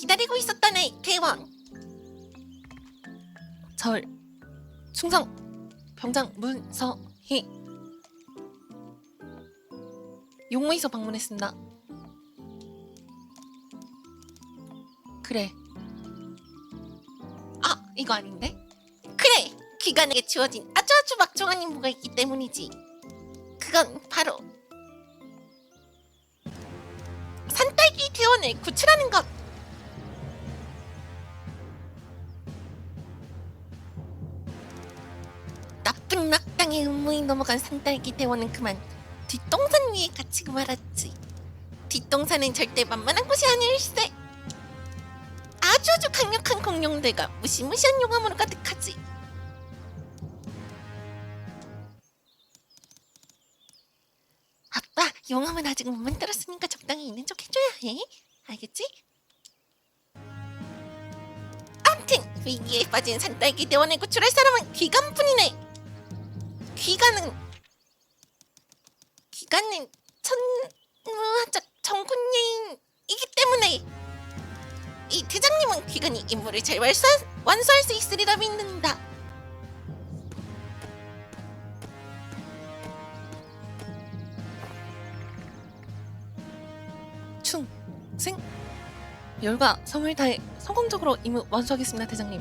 기다리고 있었다네 대왕 절 충성 병장 문서희. 용무이소 방문했습니다. 그래. 아 이거 아닌데? 그래! 귀관에게 주어진 아주 아주 막중한 임무가 있기 때문이지. 그건 바로 산딸기 대원을 구출하는 것 낙당의 음모에 넘어간 산딸기 대원은 그만 뒷동산 위에 갇히고 말았지. 뒷동산은 절대 만만한 곳이 아닐세. 아주 아주 강력한 공룡들과 무시무시한 용암으로 가득하지. 아빠 용암은 아직 못 만들었으니까 적당히 있는 척 해줘야 해. 알겠지? 암튼 위기에 빠진 산딸기 대원을 구출할 사람은 귀간뿐이네 귀간은 귀간은 천무하적 정군예인이기 때문에 이 대장님은 귀간이 임무를 잘 완수, 완수할 수 있으리라 믿는다. 충승 열과 성을 다해 성공적으로 임무 완수하겠습니다 대장님